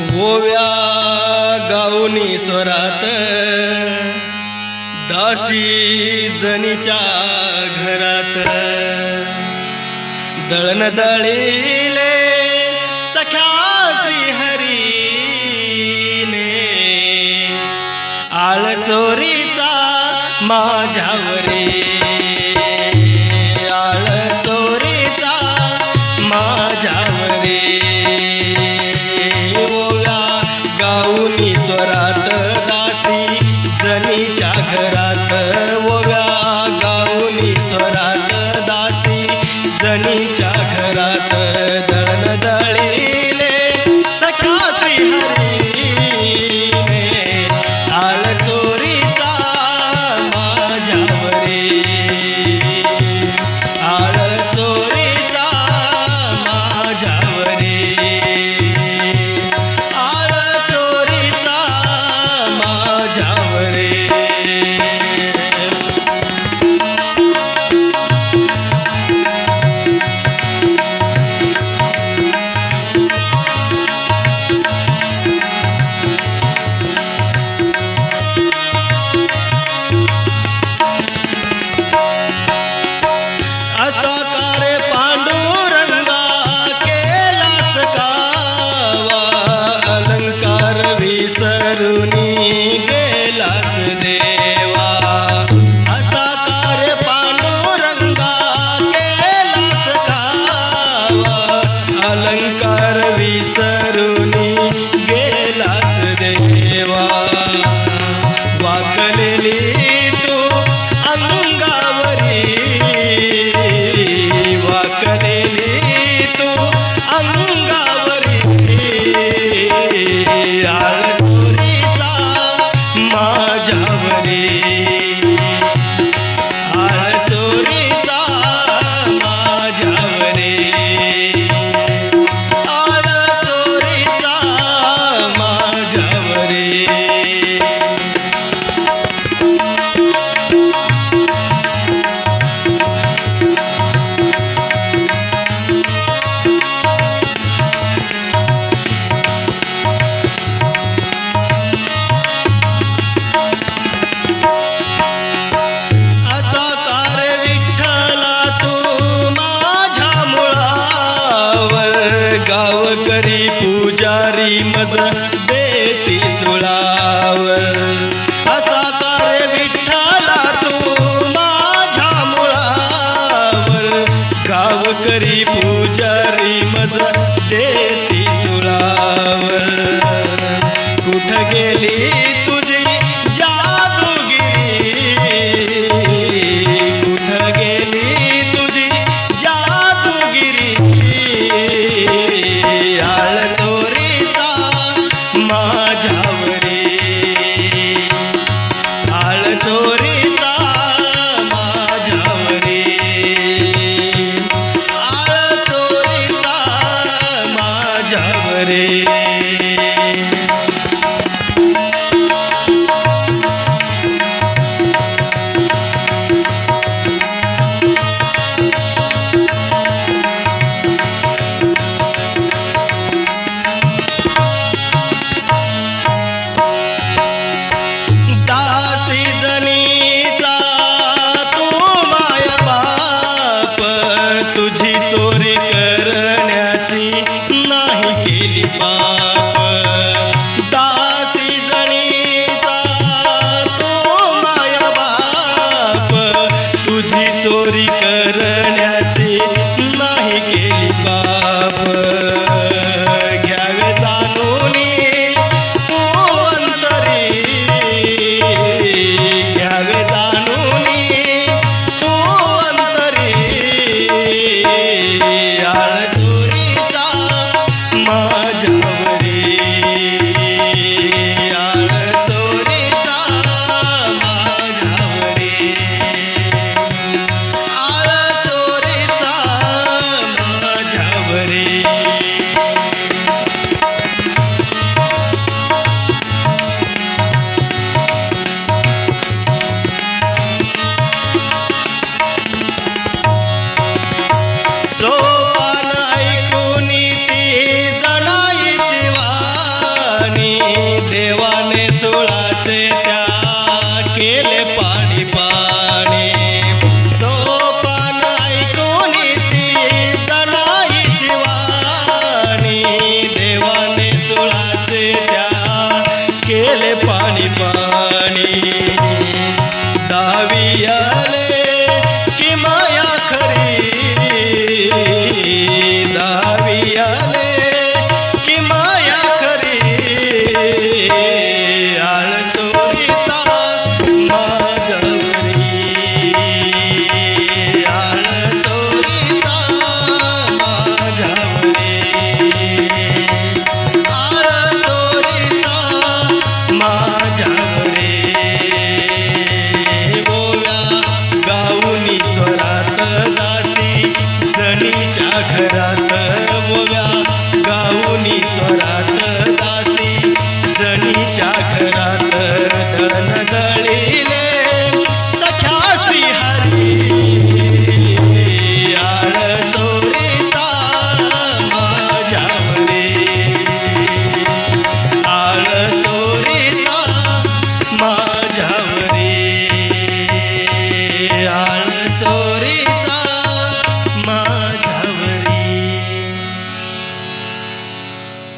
ओव्या गाऊनी स्वरात दासी जनीच्या घरात. दळण दळीले सख्या श्रीहरीने आळ चोरीचा माझ्यावरी रणि गेली तुझी जादूगिरी? कुठं गेली तुझी जादूगिरी? आळ चोरीचा माझ्यावरी. आळ चोरीचा माझ्यावरी. आळ चोरीचा माझ्यावरी. रा